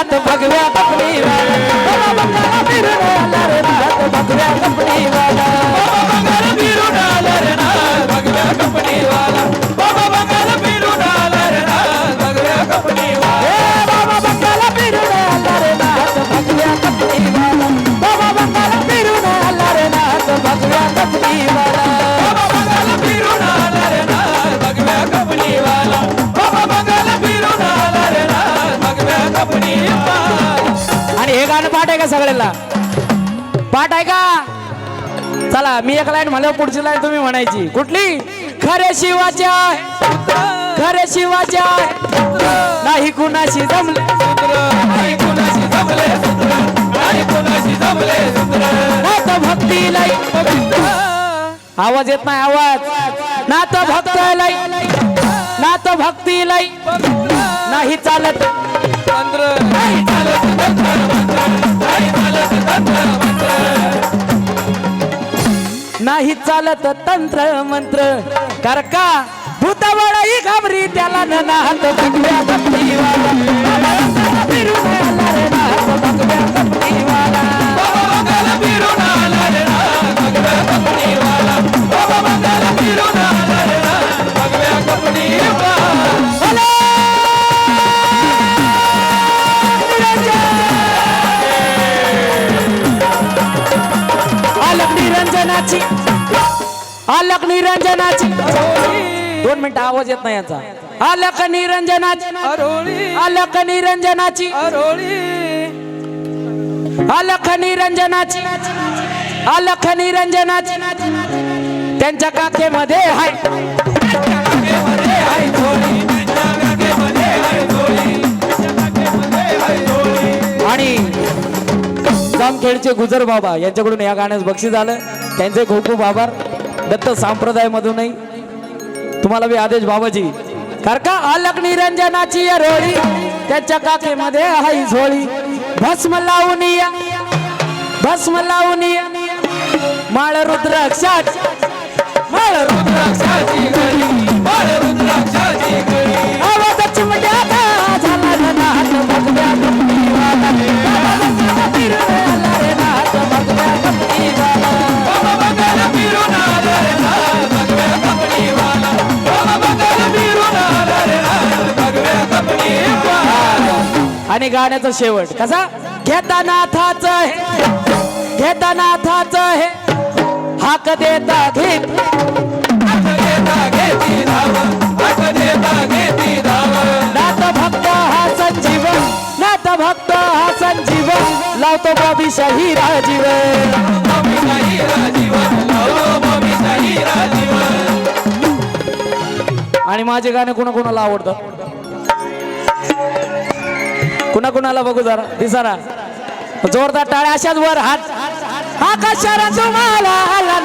नाथ भगव्या गाणं पाठ आहे का सगळ्याला पाठ आहे का? चला मी एक लाईन म्हणल्यावर पुढची लाईन तुम्ही म्हणायची. कुठली? खरे शिवाच्या खरे शिवाच्या नाही कुणाशी जमले कुणाशी जमले भक्ती लाई. आवाज येत नाही आवाज. ना नात भक्त लाई. तर भक्ती लाई. नाही चालत. नाही चालत तंत्र मंत्र. कर का? भूतवळही घाबरी त्याला न नाहत भगव्या कपडीवाला आलक निरंजनाची. दोन मिनिटं आवाज येत नाही याचा. आलक निरंजनाची. अरोळी. आलक निरंजनाची. अलख निरंजनाची. अलख निरंजनाची. त्यांच्या काकेमध्ये हाय. आणि जामखेडचे गुजर बाबा यांच्याकडून या गाण्यास बक्षीस झालं त्यांचे खूप खूप आभार. दत्त संप्रदायामधूनही तुम्हाला मी आदेश बाबाजी. कर का? अलक निरंजनाची रोळी त्याच्या काकेमध्ये हाय झोळी. भस्म लावून या भस्म लावून या. माळ रुद्राक्षात माळ रुद्राक्षाची आणि गाण्याचा शेवट. कसा? घेता नाथाच हे. घेता नाथाच हे. हाक देता घेत. हात नाथ भक्त हा संजीवन नाथ भक्त हा संजीवन लावतो बाबी शाही राजीवन आणि माझे गाणे कुणा कुणाला आवडतं कुणा कुणाला बघू जरा? दिसारा जोरदार टाळ्या अशाच वर हात. आकाशाला तुम्हाला आला